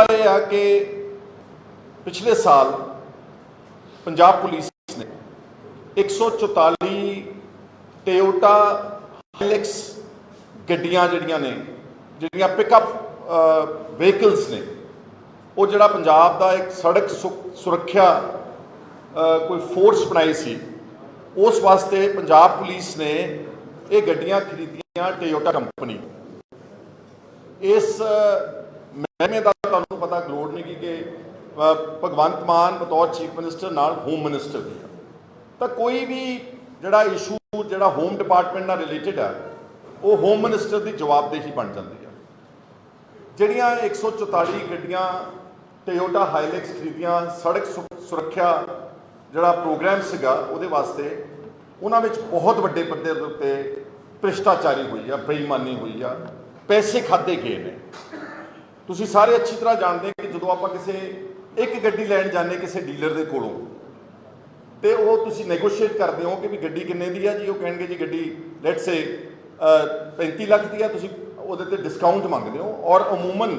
ਮੁੱਦਾ ਇਹ ਆ ਕਿ ਪਿਛਲੇ ਸਾਲ ਪੰਜਾਬ ਪੁਲਿਸ ਨੇ 144 ਟੋਯੋਟਾ ਹਾਈਲੈਕਸ ਗੱਡੀਆਂ ਜਿਹੜੀਆਂ ਨੇ, ਜਿਹੜੀਆਂ ਪਿਕਅਪ ਵਹੀਕਲਸ ਨੇ, ਉਹ ਜਿਹੜਾ ਪੰਜਾਬ ਦਾ ਇੱਕ ਸੜਕ ਸੁਰੱਖਿਆ ਕੋਈ ਫੋਰਸ ਬਣਾਈ ਸੀ, ਉਸ ਵਾਸਤੇ ਪੰਜਾਬ ਪੁਲਿਸ ਨੇ ਇਹ ਗੱਡੀਆਂ ਖਰੀਦੀਆਂ ਟੋਯੋਟਾ ਕੰਪਨੀ ਇਸ ਮਹਿਮੇ ਦਾ ਤੁਹਾਨੂੰ ਪਤਾ ਗਲੋੜ ਨਹੀਂ ਕਿ ਭਗਵੰਤ ਮਾਨ ਬਤੌਰ ਚੀਫ ਮਿਨਿਸਟਰ ਨਾਲ ਹੋਮ ਮਿਨਿਸਟਰ ਵੀ ਆ। ਤਾਂ ਕੋਈ ਵੀ ਜਿਹੜਾ ਇਸ਼ੂ, ਜਿਹੜਾ ਹੋਮ ਡਿਪਾਰਟਮੈਂਟ ਨਾਲ ਰਿਲੇਟਡ ਆ, ਉਹ ਹੋਮ ਮਿਨਿਸਟਰ ਦੀ ਜਵਾਬਦੇਹੀ ਬਣ ਜਾਂਦੀ ਆ। ਜਿਹੜੀਆਂ 144 ਗੱਡੀਆਂ ਟੋਯੋਟਾ ਹਾਈਲੈਕਸ ਖਰੀਦੀਆਂ, ਸੜਕ ਸੁਰੱਖਿਆ ਜਿਹੜਾ ਪ੍ਰੋਗਰਾਮ ਸੀਗਾ ਉਹਦੇ ਵਾਸਤੇ ਉਹਨਾਂ ਵਿੱਚ ਬਹੁਤ ਵੱਡੇ ਪੱਧਰ ਦੇ ਉੱਤੇ ਭ੍ਰਿਸ਼ਟਾਚਾਰੀ ਹੋਈ ਆ, ਬੇਈਮਾਨੀ ਹੋਈ ਆ, ਪੈਸੇ ਖਾਦੇ ਗਏ ਨੇ। ਤੁਸੀਂ ਸਾਰੇ ਅੱਛੀ ਤਰ੍ਹਾਂ ਜਾਣਦੇ ਕਿ ਜਦੋਂ ਆਪਾਂ ਕਿਸੇ ਇੱਕ ਗੱਡੀ ਲੈਣ ਜਾਂਦੇ ਕਿਸੇ ਡੀਲਰ ਦੇ ਕੋਲੋਂ, ਤੇ ਉਹ ਤੁਸੀਂ ਨੈਗੋਸ਼ੀਏਟ ਕਰਦੇ ਹੋ ਕਿ ਵੀ ਗੱਡੀ ਕਿੰਨੇ ਦੀ ਆ ਜੀ? ਉਹ ਕਹਿਣਗੇ ਜੀ ਗੱਡੀ ਲੈਟਸ ਸੇ 35 ਲੱਖ ਦੀ ਆ ਤੁਸੀਂ ਉਹਦੇ ਤੇ ਡਿਸਕਾਊਂਟ ਮੰਗਦੇ ਹੋ ਔਰ ਅਮੂਮਨ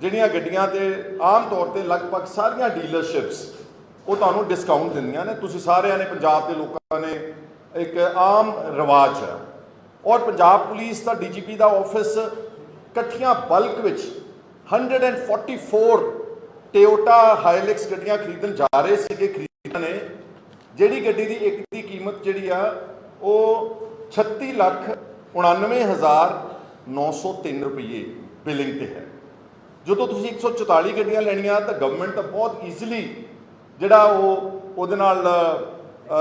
ਜਿਹੜੀਆਂ ਗੱਡੀਆਂ ਤੇ ਆਮ ਤੌਰ ਤੇ ਲਗਭਗ ਸਾਰੀਆਂ ਡੀਲਰਸ਼ਿਪਸ ਉਹ ਤੁਹਾਨੂੰ ਡਿਸਕਾਊਂਟ ਦਿੰਦੀਆਂ ਨੇ। ਤੁਸੀਂ ਸਾਰਿਆਂ ਨੇ ਪੰਜਾਬ ਦੇ ਲੋਕਾਂ ਨੇ ਇੱਕ ਆਮ ਰਿਵਾਜ ਹੈ। ਔਰ ਪੰਜਾਬ ਪੁਲਿਸ ਦਾ, ਡੀਜੀਪੀ ਦਾ ਆਫਿਸ ਇਕੱਠੀਆਂ ਬਲਕ ਵਿੱਚ 144 ਟੋਯੋਟਾ ਹਾਈਲੈਕਸ ਗੱਡੀਆਂ ਖਰੀਦਣ ਜਾ ਰਹੇ ਸੀਗੇ, ਖਰੀਦਣ ਨੇ। ਜਿਹੜੀ ਗੱਡੀ ਦੀ ਇੱਕ ਦੀ ਕੀਮਤ ਜਿਹੜੀ ਆ, ਉਹ 36 ਲੱਖ 99903 ਰੁਪਏ ਬਿਲਿੰਗ ਤੇ ਹੈ। ਜਦੋਂ ਤੁਸੀਂ 144 ਗੱਡੀਆਂ ਲੈਣੀਆਂ, ਤਾਂ ਗਵਰਨਮੈਂਟ ਤਾਂ ਬਹੁਤ ਈਜ਼ੀਲੀ ਜਿਹੜਾ ਉਹ ਉਹਦੇ ਨਾਲ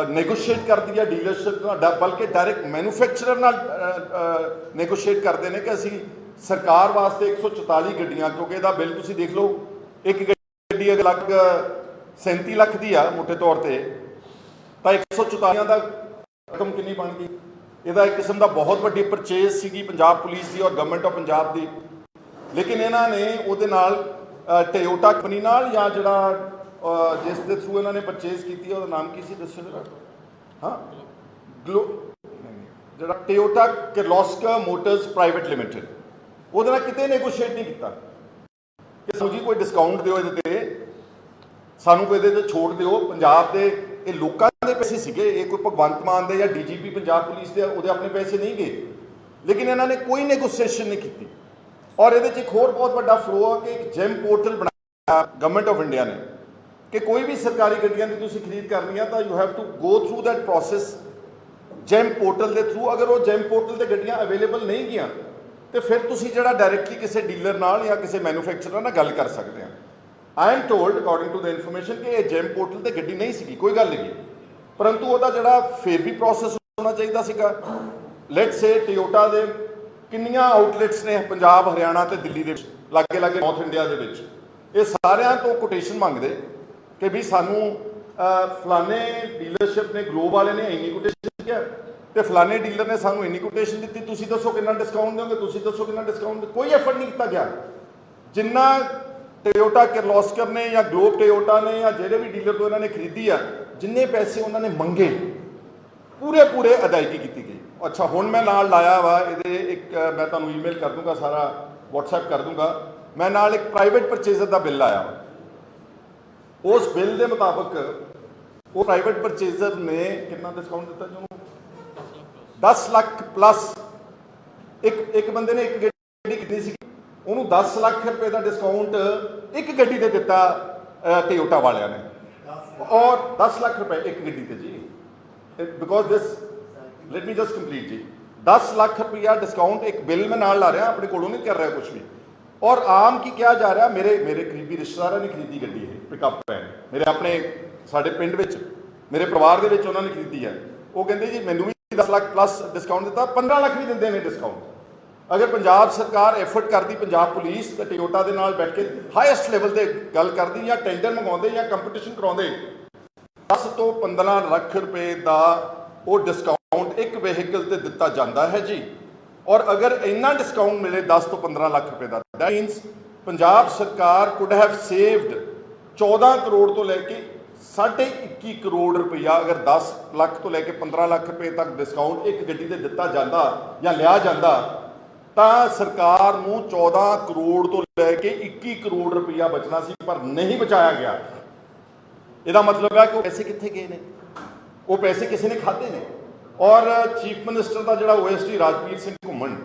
ਨੈਗੋਸ਼ੀਏਟ ਕਰਦੀ ਹੈ ਡੀਲਰਸ਼ਿਪ ਨਾਲ, ਡ- ਬਲਕਿ ਡਾਇਰੈਕਟ ਮੈਨੂਫੈਕਚਰਰ ਨਾਲ ਨੈਗੋਸ਼ੀਏਟ ਕਰਦੇ ਨੇ ਕਿ ਅਸੀਂ ਸਰਕਾਰ ਵਾਸਤੇ 144 ਗੱਡੀਆਂ, ਕਿਉਂਕਿ ਇਹਦਾ ਬਿੱਲ ਤੁਸੀਂ ਦੇਖ ਲਓ, ਇੱਕ ਗੱਡੀ ਅਗਰ ਲੱਗ 37 ਲੱਖ ਦੀ ਆ ਮੋਟੇ ਤੌਰ ਤੇ। ਤਾਂ 144 ਦਾ ਰਕਮ ਕਿੰਨੀ ਬਣ ਗਈ? ਇਹਦਾ ਇੱਕ ਕਿਸਮ ਦਾ ਬਹੁਤ ਵੱਡੀ ਪਰਚੇਜ਼ ਸੀਗੀ ਪੰਜਾਬ ਪੁਲਿਸ ਦੀ ਔਰ ਗਵਰਨਮੈਂਟ ਆਫ ਪੰਜਾਬ ਦੀ। ਲੇਕਿਨ ਇਹਨਾਂ ਨੇ ਉਹਦੇ ਨਾਲ ਟੋਯੋਟਾ ਕੰਪਨੀ ਨਾਲ ਜਾਂ ਜਿਹੜਾ ਜਿਸ ਦੇ ਥਰੂ ਇਹਨਾਂ ਨੇ ਪਰਚੇਜ਼ ਕੀਤੀ ਉਹਦਾ ਨਾਮ ਕੀ ਸੀ ਦੱਸੋ ਜਰਾ? ਹਾਂ? ਗਲੋ ਜਿਹੜਾ Toyota Kirloskar motors private limited ਉਹਦੇ ਨਾਲ ਕਿਤੇ ਨੈਗੋਸ਼ੀਏਟ ਨਹੀਂ ਕੀਤਾ। ਕਿ ਸਾਨੂੰ ਜੀ, ਕੋਈ ਡਿਸਕਾਊਂਟ ਦਿਓ ਇਹਦੇ ਤੇ। ਸਾਨੂੰ ਕੋਈ ਇਹਦੇ ਤੇ ਛੋਟ ਦਿਓ। ਪੰਜਾਬ ਦੇ ਇਹ ਲੋਕਾਂ ਦੇ ਪੈਸੇ ਸੀਗੇ। ਇਹ ਕੋਈ ਭਗਵੰਤ ਮਾਨ ਦੇ ਜਾਂ ਡੀਜੀਪੀ ਪੰਜਾਬ ਪੁਲਿਸ ਦੇ, ਉਹਦੇ ਆਪਣੇ ਪੈਸੇ ਨਹੀਂ ਗਏ। ਲੇਕਿਨ ਇਹਨਾਂ ਨੇ ਕੋਈ ਨੈਗੋਸ਼ੀਏਸ਼ਨ ਨਹੀਂ ਕੀਤੀ। ਔਰ ਇਹਦੇ 'ਚ ਇੱਕ ਹੋਰ ਬਹੁਤ ਵੱਡਾ ਫਲੋ ਆ ਕਿ ਇੱਕ ਜੈਮ ਪੋਰਟਲ ਬਣਾਇਆ ਗਵਰਨਮੈਂਟ ਆਫ ਇੰਡੀਆ ਨੇ। ਕਿ ਕੋਈ ਵੀ ਸਰਕਾਰੀ ਗੱਡੀਆਂ ਦੀ ਤੁਸੀਂ ਖਰੀਦ ਕਰਨੀ ਆ ਤਾਂ you have to go through that process GeM portal ਦੇ ਥਰੂ ਅਗਰ ਉਹ ਜੈਮ ਪੋਰਟਲ ਤੇ ਗੱਡੀਆਂ ਅਵੇਲੇਬਲ ਨਹੀਂ ਗਈਆਂ ਤੇ ਫਿਰ ਤੁਸੀਂ ਜਿਹੜਾ ਡਾਇਰੈਕਟਲੀ ਕਿਸੇ ਡੀਲਰ ਨਾਲ ਜਾਂ ਕਿਸੇ ਮੈਨੂਫੈਕਚਰਰ ਨਾਲ ਗੱਲ ਕਰ ਸਕਦੇ ਆ। I am told according to the information ਕਿ ਇਹ ਜੈਮ ਪੋਰਟਲ ਤੇ ਗੱਡੀ ਨਹੀਂ ਸੀਗੀ, ਕੋਈ ਗੱਲ ਨਹੀਂ। ਪਰੰਤੂ ਉਹਦਾ ਜਿਹੜਾ ਫੇਰ ਵੀ ਪ੍ਰੋਸੈਸ ਹੋਣਾ ਚਾਹੀਦਾ ਸੀਗਾ। ਲੈਟਸ ਸੇ ਟੋਯੋਟਾ ਦੇ ਕਿੰਨੀਆਂ ਆਊਟਲੈਟਸ ਨੇ ਪੰਜਾਬ, ਹਰਿਆਣਾ ਤੇ ਦਿੱਲੀ ਦੇ ਲਾਗੇ ਲਾਗੇ ਨਾਰਥ ਇੰਡੀਆ ਦੇ ਵਿੱਚ। ਇਹ ਸਾਰਿਆਂ ਤੋਂ ਕੋਟੇਸ਼ਨ ਮੰਗਦੇ ਕਿ ਵੀ ਸਾਨੂੰ ਫਲਾਣੇ ਡੀਲਰਸ਼ਿਪ ਨੇ ਗਲੋਬ ਵਾਲੇ ਨੇ ਇੰਨੀ ਕੋਟੇਸ਼ਨ ਕਿਹਾ ਤੇ ਫਲਾਣੇ ਡੀਲਰ ਨੇ ਸਾਨੂੰ ਇੰਨੀ ਕੋਟੇਸ਼ਨ ਦਿੱਤੀ, ਤੁਸੀਂ ਦੱਸੋ ਕਿੰਨਾ ਡਿਸਕਾਊਂਟ ਦਿਓਗੇ, ਤੁਸੀਂ ਦੱਸੋ ਕਿੰਨਾ ਡਿਸਕਾਊਂਟ ਕੋਈ ਐਫਰਟ ਨਹੀਂ ਕੀਤਾ ਗਿਆ। ਜਿੰਨਾ ਟੋਯੋਟਾ ਕਿਰਲੋਸਕਰ ਨੇ ਜਾਂ ਗਲੋਬ ਟੋਯੋਟਾ ਨੇ ਜਾਂ ਜਿਹੜੇ ਵੀ ਡੀਲਰ ਤੋਂ ਇਹਨਾਂ ਨੇ ਖਰੀਦੀ ਆ, ਜਿੰਨੇ ਪੈਸੇ ਉਹਨਾਂ ਨੇ ਮੰਗੇ ਪੂਰੇ ਪੂਰੇ ਅਦਾਇਗੀ ਕੀਤੀ ਗਈ। ਅੱਛਾ, ਹੁਣ ਮੈਂ ਨਾਲ ਲਾਇਆ ਵਾ, ਇਹਦੇ ਇੱਕ, ਮੈਂ ਤੁਹਾਨੂੰ ਈਮੇਲ ਕਰ ਦੂੰਗਾ, ਸਾਰਾ WhatsApp ਕਰ ਦੂੰਗਾ। ਮੈਂ ਨਾਲ ਇੱਕ ਪ੍ਰਾਈਵੇਟ ਪਰਚੇਜ਼ਰ ਦਾ ਬਿੱਲ ਆਇਆ ਵਾ। ਉਸ ਬਿੱਲ ਦੇ ਮੁਤਾਬਕ ਉਹ ਪ੍ਰਾਈਵੇਟ ਪਰਚੇਜ਼ਰ ਨੇ ਕਿੰਨਾ ਡਿਸਕਾਊਂਟ ਦਿੱਤਾ ਜੀ ਉਹਨੂੰ? 10 ਲੱਖ ਪਲੱਸ ਇੱਕ ਇੱਕ ਬੰਦੇ ਨੇ ਇੱਕ ਗੱਡੀ ਕਿੰਨੀ ਸੀ। ਉਹਨੂੰ 10 ਲੱਖ ਰੁਪਏ ਦਾ ਡਿਸਕਾਊਂਟ ਇੱਕ ਗੱਡੀ ਤੇ ਦਿੱਤਾ ਟਿਓਟਾ ਵਾਲਿਆਂ ਨੇ। ਔਰ 10 ਲੱਖ ਰੁਪਏ ਇੱਕ ਗੱਡੀ ਤੇ ਜੀ। Because this let me just complete ਜੀ। 10 ਲੱਖ ਰੁਪਇਆ ਡਿਸਕਾਊਂਟ ਇੱਕ ਬਿੱਲ ਮੈਂ ਨਾਲ ਲਾ ਰਿਹਾ, ਆਪਣੇ ਕੋਲੋਂ ਨਹੀਂ ਕਰ ਰਿਹਾ ਕੁਝ ਵੀ। ਔਰ ਆਮ ਕੀ ਕਿਹਾ ਜਾ ਰਿਹਾ, ਮੇਰੇ ਮੇਰੇ ਕਰੀਬੀ ਰਿਸ਼ਤੇਦਾਰਾਂ ਨੇ ਖਰੀਦੀ ਗੱਡੀ ਇਹ ਪਿਕਅਪ ਵੈਨ ਮੇਰੇ ਆਪਣੇ, ਸਾਡੇ ਪਿੰਡ ਵਿੱਚ, ਮੇਰੇ ਪਰਿਵਾਰ ਦੇ ਵਿੱਚ ਉਹਨਾਂ ਨੇ ਖਰੀਦੀ ਹੈ। ਉਹ ਕਹਿੰਦੇ ਜੀ, ਮੈਨੂੰ ਵੀ 10 ਲੱਖ ਪਲੱਸ ਡਿਸਕਾਊਂਟ ਦਿੱਤਾ 15 ਲੱਖ ਵੀ ਦਿੰਦੇ ਨੇ ਡਿਸਕਾਊਂਟ ਅਗਰ ਪੰਜਾਬ ਸਰਕਾਰ ਐਫਰਟ ਕਰਦੀ, ਪੰਜਾਬ ਪੁਲਿਸ ਤੇ ਟੋਯੋਟਾ ਦੇ ਨਾਲ ਬੈਠ ਕੇ ਹਾਈਐਸਟ ਲੈਵਲ ਤੇ ਗੱਲ ਕਰਦੀ ਜਾਂ ਟੈਂਡਰ ਮੰਗਾਉਂਦੇ ਜਾਂ ਕੰਪੀਟੀਸ਼ਨ ਕਰਾਉਂਦੇ 10 ਤੋਂ 15 ਲੱਖ ਰੁਪਏ ਦਾ ਉਹ ਡਿਸਕਾਊਂਟ ਇੱਕ ਵਹੀਕਲ ਤੇ ਦਿੱਤਾ ਜਾਂਦਾ ਹੈ ਜੀ। ਔਰ ਅਗਰ ਇੰਨਾ ਡਿਸਕਾਊਂਟ ਮਿਲੇ 10 ਤੋਂ 15 ਲੱਖ ਰੁਪਏ ਦਾ ਦੈਟ ਮੀਨਸ ਪੰਜਾਬ ਸਰਕਾਰ ਕੁਡ ਹੈਵ ਸੇਵਡ 14 ਕਰੋੜ ਤੋਂ ਲੈ ਕੇ 21 ਕਰੋੜ ਰੁਪਇਆ ਅਗਰ 10 ਲੱਖ ਤੋਂ ਲੈ ਕੇ 15 ਲੱਖ ਰੁਪਏ ਤੱਕ ਡਿਸਕਾਊਂਟ ਇੱਕ ਗੱਡੀ ਤੇ ਦਿੱਤਾ ਜਾਂਦਾ ਜਾਂ ਲਿਆ ਜਾਂਦਾ, ਤਾਂ ਸਰਕਾਰ ਨੂੰ 14 ਕਰੋੜ ਤੋਂ ਲੈ ਕੇ 21 ਕਰੋੜ ਰੁਪਇਆ ਬਚਣਾ ਸੀ, ਪਰ ਨਹੀਂ ਬਚਾਇਆ ਗਿਆ। ਇਹਦਾ ਮਤਲਬ ਹੈ ਕਿ ਉਹ ਪੈਸੇ ਕਿੱਥੇ ਗਏ ਨੇ? ਉਹ ਪੈਸੇ ਕਿਸੇ ਨੇ ਖਾਦੇ ਨੇ? ਔਰ ਚੀਫ ਮਿਨਿਸਟਰ ਦਾ ਜਿਹੜਾ ਓਐਸਡੀ ਰਾਜਵੀਰ ਸਿੰਘ ਘੁੰਮਣ,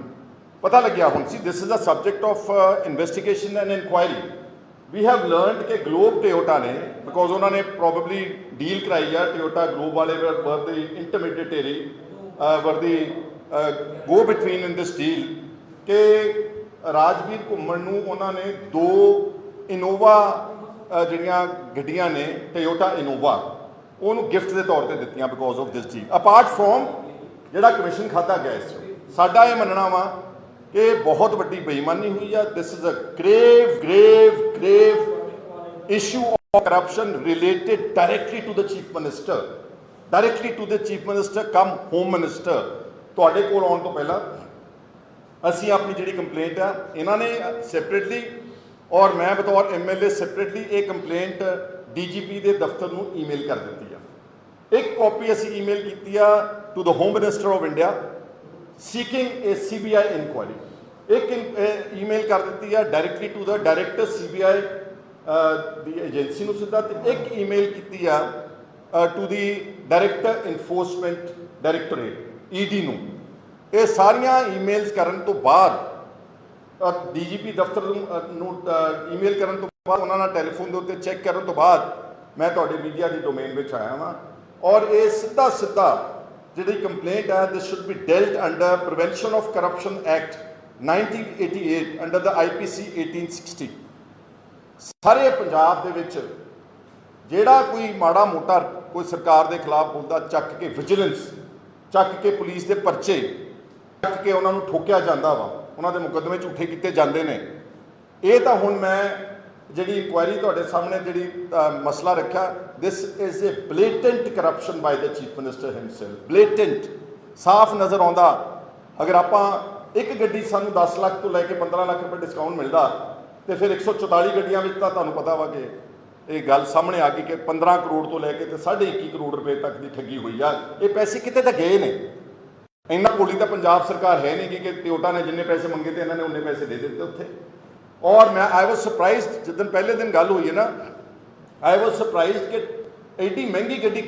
ਪਤਾ ਲੱਗਿਆ ਹੁਣ ਸੀ this is a subject of investigation and inquiry we have learned ਕਿ ਗਲੋਬ ਟਿਓਟਾ ਨੇ ਬਿਕੋਜ਼ ਉਹਨਾਂ ਨੇ ਪ੍ਰੋਬਬਲੀ ਡੀਲ ਕਰਾਈ ਆ ਟਿਓਟਾ ਗਲੋਬ ਵਾਲੇ ਵਰ ਦੀ ਇੰਟਰਮੀਡੀਏਟਰੀ ਵਰ ਦੀ ਗੋ ਬਿਟਵੀਨ ਇਨ ਦਿਸ ਡੀਲ ਕਿ ਰਾਜਵੀਰ ਘੁੰਮਣ ਨੂੰ ਉਹਨਾਂ ਨੇ ਦੋ ਇਨੋਵਾ ਜਿਹੜੀਆਂ ਗੱਡੀਆਂ ਨੇ ਟੋਯੋਟਾ ਇਨੋਵਾ ਉਹਨੂੰ ਗਿਫਟ ਦੇ ਤੌਰ ਤੇ ਦਿੱਤੀਆਂ because of this deal apart from ਜਿਹੜਾ ਕਮਿਸ਼ਨ ਖਾਦਾ ਗਿਆ ਇਸ ਸਾਡਾ ਇਹ ਮੰਨਣਾ ਵਾ ਇਹ ਬਹੁਤ ਵੱਡੀ ਬੇਈਮਾਨੀ ਹੋਈ ਆ। This is a grave grave grave issue of corruption related directly to the chief minister directly to the chief minister cum home minister ਤੁਹਾਡੇ ਕੋਲ ਆਉਣ ਤੋਂ ਪਹਿਲਾਂ ਅਸੀਂ ਆਪਣੀ ਜਿਹੜੀ ਕੰਪਲੇਂਟ ਆ, ਇਹਨਾਂ ਨੇ ਸੈਪਰੇਟਲੀ ਔਰ ਮੈਂ ਬਤੌਰ ਐਮਐਲਏ ਸੈਪਰੇਟਲੀ ਇਹ ਕੰਪਲੇਂਟ ਡੀਜੀਪੀ ਦੇ ਦਫ਼ਤਰ ਨੂੰ ਈਮੇਲ ਕਰ ਦਿੱਤੀ ਆ। ਇੱਕ ਕਾਪੀ ਅਸੀਂ ਈਮੇਲ ਕੀਤੀ ਆ to the home minister of India seeking a CBI inquiry ਇੱਕ ਈਮੇਲ ਕਰ ਦਿੱਤੀ ਆ directly to the director CBI the agency ਨੂੰ ਸਿੱਧਾ ਤੇ ਇੱਕ ਈਮੇਲ ਕੀਤੀ ਆ to the director enforcement directorate ED ਨੂੰ ਇਹ ਸਾਰੀਆਂ ਈਮੇਲਸ ਕਰਨ ਤੋਂ ਬਾਅਦ ਡੀਜੀਪੀ ਦਫ਼ਤਰ ਨੂੰ ਅ, ਨੂੰ ਈਮੇਲ ਕਰਨ ਤੋਂ ਬਾਅਦ ਉਹਨਾਂ ਨਾਲ ਟੈਲੀਫੋਨ ਦੇ ਉੱਤੇ ਚੈੱਕ ਕਰਨ ਤੋਂ ਬਾਅਦ ਮੈਂ ਤੁਹਾਡੇ ਮੀਡੀਆ ਦੀ ਡੋਮੇਨ ਵਿੱਚ ਆਇਆ ਹਾਂ ਔਰ ਇਹ ਸਿੱਧਾ ਸਿੱਧਾ ਜਿਹੜੀ ਕੰਪਲੇਂਟ ਹੈ this should be dealt under prevention of corruption act 1988 under the IPC 1860 ਸਾਰੇ ਪੰਜਾਬ ਦੇ ਵਿੱਚ ਜਿਹੜਾ ਕੋਈ ਮਾੜਾ ਮੋਟਾ ਕੋਈ ਸਰਕਾਰ ਦੇ ਖਿਲਾਫ ਬੋਲਦਾ, ਚੱਕ ਕੇ ਵਿਜੀਲੈਂਸ ਚੱਕ ਕੇ ਪੁਲਿਸ ਦੇ ਪਰਚੇ, ਚੱਕ ਕੇ ਉਹਨਾਂ ਨੂੰ ਠੋਕਿਆ ਜਾਂਦਾ ਵਾ, ਉਹਨਾਂ ਦੇ ਮੁਕੱਦਮੇ ਝੂਠੇ ਕੀਤੇ ਜਾਂਦੇ ਨੇ। ਇਹ ਤਾਂ ਹੁਣ ਮੈਂ ਜਿਹੜੀ ਇਨਕੁਆਇਰੀ ਤੁਹਾਡੇ ਸਾਹਮਣੇ ਜਿਹੜੀ ਮਸਲਾ ਰੱਖਿਆ this is a blatant corruption by the chief minister himself blatant ਸਾਫ਼ ਨਜ਼ਰ ਆਉਂਦਾ। ਅਗਰ ਆਪਾਂ ਇੱਕ ਗੱਡੀ ਸਾਨੂੰ 10 ਲੱਖ ਤੋਂ ਲੈ ਕੇ 15 ਲੱਖ ਰੁਪਏ ਡਿਸਕਾਊਂਟ ਮਿਲਦਾ ਤੇ ਫਿਰ 144 ਗੱਡੀਆਂ ਵਿੱਚ ਤਾਂ ਤੁਹਾਨੂੰ ਪਤਾ ਵਾ ਕਿ ਇਹ ਗੱਲ ਸਾਹਮਣੇ ਆ ਗਈ ਕਿ 15 ਕਰੋੜ ਤੋਂ ਲੈ ਕੇ ਤੇ 21.5 ਕਰੋੜ ਰੁਪਏ ਤੱਕ ਦੀ ਠੱਗੀ ਹੋਈ ਆ। ਇਹ ਪੈਸੇ ਕਿਤੇ ਤਾਂ ਗਏ ਨੇ। ਇੰਨਾ ਕੋਲੀ ਤਾਂ ਪੰਜਾਬ ਸਰਕਾਰ ਹੈ ਨਹੀਂ ਕਿ ਟਿਓਟਾ ਨੇ ਜਿੰਨੇ ਪੈਸੇ ਮੰਗੇ ਤੇ ਇਹਨਾਂ ਨੇ ਉਹਨੇ ਪੈਸੇ ਦੇ ਦਿੱਤੇ ਉੱਥੇ। ਔਰ ਮੈਂ ਆਈ ਵਾਸ ਸਰਪ੍ਰਾਈਜ਼ਡ ਜਿੱਦਨ ਪਹਿਲੇ ਦਿਨ ਗੱਲ ਹੋਈ ਹੈ ਨਾ ਆਈ ਵਾਸ ਸਰਪ੍ਰਾਈਜ਼ਡ ਕਿ ਐਡੀ ਮਹਿੰਗੀ ਗੱਡੀ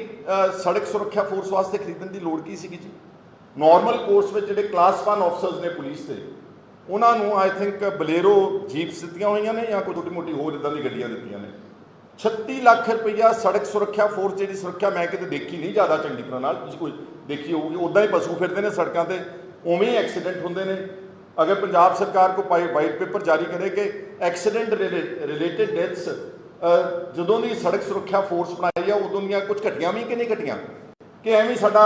ਸੜਕ ਸੁਰੱਖਿਆ ਫੋਰਸ ਵਾਸਤੇ ਖਰੀਦਣ ਦੀ ਲੋੜ ਕੀ ਸੀਗੀ ਜੀ? ਨਾਰਮਲ ਕੋਰਸ ਵਿੱਚ ਜਿਹੜੇ ਕਲਾਸ 1 ਆਫਸਰਸ ਨੇ ਪੁਲਿਸ ਦੇ, ਉਹਨਾਂ ਨੂੰ ਆਈ ਥਿੰਕ ਬਲੇਰੋ ਜੀਪਸ ਦਿੱਤੀਆਂ ਹੋਈਆਂ ਨੇ ਜਾਂ ਕੋਈ ਛੋਟੀ ਮੋਟੀ ਹੋਰ ਇਦਾਂ ਦੀ ਗੱਡੀਆਂ ਦਿੱਤੀਆਂ ਨੇ। 36 ਲੱਖ ਰੁਪਈਆ ਸੜਕ ਸੁਰੱਖਿਆ ਫੋਰਸ ਜਿਹੜੀ ਸੁਰੱਖਿਆ ਮੈਂ ਕਿਤੇ ਦੇਖੀ ਨਹੀਂ ਜ਼ਿਆਦਾ ਚੰਗੀ ਤਰ੍ਹਾਂ ਨਾਲ, ਤੁਸੀਂ ਕੋਈ ਦੇਖੀ ਹੋਊਗੀ ਉਦਾਂ ਹੀ ਪਸ਼ੂ ਫਿਰਦੇ ਨੇ ਸੜਕਾਂ ਤੇ, ਉਵੇਂ ਹੀ ਐਕਸੀਡੈਂਟ ਹੁੰਦੇ ਨੇ। ਅਗਰ ਪੰਜਾਬ ਸਰਕਾਰ ਕੋ ਪਾਈ ਵਾਈਟ ਪੇਪਰ ਜਾਰੀ ਕਰੇ ਕਿ ਐਕਸੀਡੈਂਟ ਰਿਲੇਟਡ ਡੈਥਸ ਜਦੋਂ ਦੀ ਸੜਕ ਸੁਰੱਖਿਆ ਫੋਰਸ ਬਣਾਈ ਆ ਉਦੋਂ ਦੀਆਂ ਕੁਝ ਘਟੀਆਂ ਵੀ ਕਿ ਨਹੀਂ ਘਟੀਆਂ? ਕਿ ਐਵੇਂ ਸਾਡਾ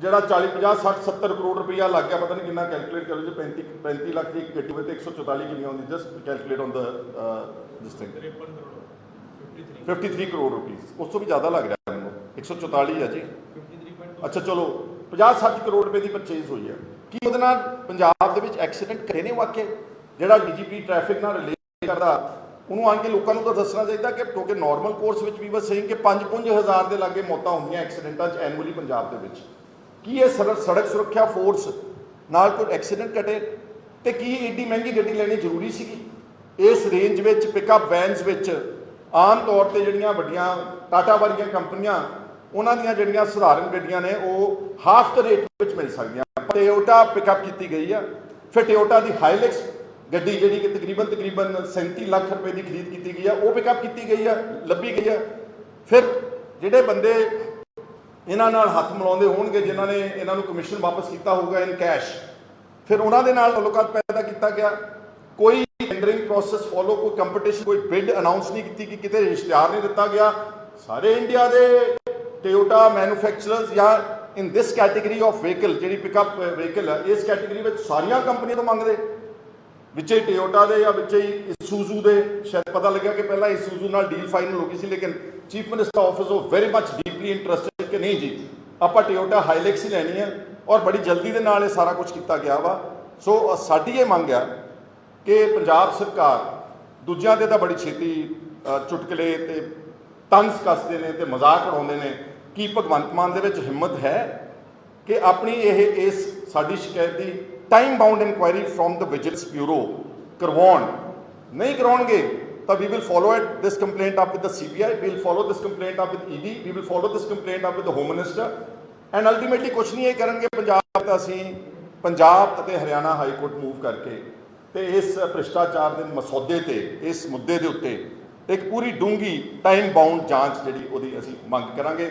ਜਿਹੜਾ 40 50 60 70 ਕਰੋੜ ਰੁਪਈਆ ਲੱਗ ਗਿਆ ਪਤਾ ਨਹੀਂ ਕਿੰਨਾ ਕੈਲਕੂਲੇਟ ਕਰੋ ਜੇ 35 35 ਲੱਖ ਦੀ ਗੱਡੀ ਤੇ 144 ਕਿੰਨੀ ਆਉਂਦੀ? Just calculate on the this thing 53 crore rupees ਉਸ ਤੋਂ ਵੀ ਜ਼ਿਆਦਾ ਲੱਗ ਰਿਹਾ ਮੈਨੂੰ। 144 ਹੈ ਜੀ। ਅੱਛਾ ਚਲੋ 50 60 ਕਰੋੜ ਰੁਪਏ ਦੀ ਪਰਚੇਜ਼ ਹੋਈ ਹੈ ਕੀ ਉਹਦੇ ਨਾਲ ਪੰਜਾਬ ਦੇ ਵਿੱਚ ਐਕਸੀਡੈਂਟ ਕਰੇ ਨੇ ਵਾਕਿਆ? ਜਿਹੜਾ ਡੀਜੀਪੀ ਟ੍ਰੈਫਿਕ ਨਾਲ ਰਿਲੇਟ ਕਰਦਾ, ਉਹਨੂੰ ਆਣ ਕੇ ਲੋਕਾਂ ਨੂੰ ਤਾਂ ਦੱਸਣਾ ਚਾਹੀਦਾ ਕਿ ਕਿਉਂਕਿ ਨਾਰਮਲ ਕੋਰਸ ਵਿੱਚ ਵੀ ਬਸ ਸਹੀ ਕਿ 5 ਹਜ਼ਾਰ ਦੇ ਲਾਗੇ ਮੌਤਾਂ ਹੁੰਦੀਆਂ ਐਕਸੀਡੈਂਟਾਂ 'ਚ ਐਨੂਅਲੀ ਪੰਜਾਬ ਦੇ ਵਿੱਚ। ਕੀ ਇਹ ਸੜਕ ਸੜਕ ਸੁਰੱਖਿਆ ਫੋਰਸ ਨਾਲ ਕੋਈ ਐਕਸੀਡੈਂਟ ਘਟੇ? ਤੇ ਕੀ ਏਡੀ ਮਹਿੰਗੀ ਗੱਡੀ ਲੈਣੀ ਜ਼ਰੂਰੀ ਸੀਗੀ? ਇਸ ਰੇਂਜ ਵਿੱਚ ਪਿਕਅਪ ਵੈਨਸ ਵਿੱਚ ਆਮ ਤੌਰ ਤੇ ਜਿਹੜੀਆਂ ਵੱਡੀਆਂ ਟਾਟਾ ਵਰਗੀਆਂ ਕੰਪਨੀਆਂ ਉਹਨਾਂ ਦੀਆਂ ਜਿਹੜੀਆਂ ਸਧਾਰਨ ਗੱਡੀਆਂ ਨੇ, ਉਹ ਹਾਫ ਦ ਰੇਟ ਵਿੱਚ ਮਿਲ ਸਕਦੀਆਂ ਟੋਯੋਟਾ ਪਿਕਅਪ ਕੀਤੀ ਗਈ ਆ। ਫਿਰ ਟੋਯੋਟਾ ਦੀ ਹਾਈਲੈਕਸ ਗੱਡੀ ਜਿਹੜੀ ਕਿ ਤਕਰੀਬਨ ਤਕਰੀਬਨ 37 ਲੱਖ ਰੁਪਏ ਦੀ ਖਰੀਦ ਕੀਤੀ ਗਈ ਆ, ਉਹ ਪਿਕਅਪ ਕੀਤੀ ਗਈ ਆ, ਲੱਭੀ ਗਈ ਆ। ਫਿਰ ਜਿਹੜੇ ਬੰਦੇ ਇਹਨਾਂ ਨਾਲ ਹੱਥ ਮਿਲਾਉਂਦੇ ਹੋਣਗੇ, ਜਿਨ੍ਹਾਂ ਨੇ ਇਹਨਾਂ ਨੂੰ ਕਮਿਸ਼ਨ ਵਾਪਸ ਕੀਤਾ ਹੋਊਗਾ ਇਨ ਕੈਸ਼ ਫਿਰ ਉਹਨਾਂ ਦੇ ਨਾਲ ਤਾਲੁਕਾਤ ਪੈਦਾ ਕੀਤਾ ਗਿਆ। ਕੋਈ ਟੈਂਡਰਿੰਗ ਪ੍ਰੋਸੈਸ ਫੋਲੋ ਕੋਈ ਕੰਪੀਟੀਸ਼ਨ ਕੋਈ ਬਿਡ ਅਨਾਉਂਸ ਨਹੀਂ ਕੀਤੀ ਕਿ ਕਿਤੇ ਰਿਸ਼ਤੇਦਾਰ ਨਹੀਂ ਦਿੱਤਾ ਗਿਆ। ਸਾਰੇ ਇੰਡੀਆ ਦੇ ਟੋਯੋਟਾ ਮੈਨੂਫੈਕਚਰਰਸ ਜਾਂ in this category of vehicle ਜਿਹੜੀ ਪਿਕਅਪ ਵਹੀਕਲ ਹੈ ਇਸ ਕੈਟਾਗਰੀ ਵਿੱਚ ਸਾਰੀਆਂ ਕੰਪਨੀਆਂ ਤੋਂ ਮੰਗਦੇ। ਵਿੱਚੇ ਟੋਯੋਟਾ ਦੇ ਜਾਂ ਵਿੱਚੇ ਇਸੂਜ਼ੂ ਦੇ। ਸ਼ਾਇਦ ਪਤਾ ਲੱਗਿਆ ਕਿ ਪਹਿਲਾਂ ਇਸੂਜ਼ੂ ਨਾਲ ਡੀਲ ਫਾਈਨਲ ਹੋ ਗਈ ਸੀ, ਲੇਕਿਨ ਚੀਫ ਮਿਨਿਸਟਰ ਆਫਿਸ ਉਹ ਵੈਰੀ ਮੱਚ ਡੀਪਲੀ ਇੰਟਰਸਟਡ ਕਿ ਨਹੀਂ ਜੀ, ਆਪਾਂ ਟੋਯੋਟਾ ਹਾਈਲੈਕਸ ਹੀ ਲੈਣੀ ਹੈ ਔਰ ਬੜੀ ਜਲਦੀ ਦੇ ਨਾਲ ਇਹ ਸਾਰਾ ਕੁਝ ਕੀਤਾ ਗਿਆ ਵਾ। ਸੋ ਸਾਡੀ ਇਹ ਮੰਗ ਆ ਕਿ ਪੰਜਾਬ ਸਰਕਾਰ ਦੂਜਿਆਂ ਤੇ ਤਾਂ ਬੜੀ ਛੇਤੀ ਚੁਟਕਲੇ ਤੇ ਤੰਸ ਕੱਸਦੇ ਨੇ ਤੇ ਮਜ਼ਾਕ ਉਡਾਉਂਦੇ ਨੇ, ਕੀ ਭਗਵੰਤ ਮਾਨ ਦੇ ਵਿੱਚ ਹਿੰਮਤ ਹੈ ਕਿ ਆਪਣੀ ਇਹ, ਇਸ ਸਾਡੀ ਸ਼ਿਕਾਇਤ ਦੀ time bound inquiry from the vigilance bureau ਕਰਵਾਉਣ? ਨਹੀਂ ਕਰਾਉਣਗੇ, ਤਾਂ we will follow it this complaint up with the CBI we will follow this complaint up with ED we will follow this complaint up with the home minister and ultimately ਕੁਝ ਨਹੀਂ ਇਹ ਕਰਨਗੇ, ਪੰਜਾਬ ਤਾਂ ਅਸੀਂ, ਪੰਜਾਬ ਅਤੇ ਹਰਿਆਣਾ ਹਾਈ ਕੋਰਟ ਮੂਵ ਕਰਕੇ, ਤੇ ਇਸ ਭ੍ਰਿਸ਼ਟਾਚਾਰ ਦੇ ਮਸੌਦੇ ਤੇ, ਇਸ ਮੁੱਦੇ ਦੇ ਉੱਤੇ ਇੱਕ ਪੂਰੀ ਡੂੰਗੀ ਟਾਈਮ ਬਾਉਂਡ ਜਾਂਚ ਜਿਹੜੀ ਉਹਦੀ ਅਸੀਂ ਮੰਗ ਕਰਾਂਗੇ।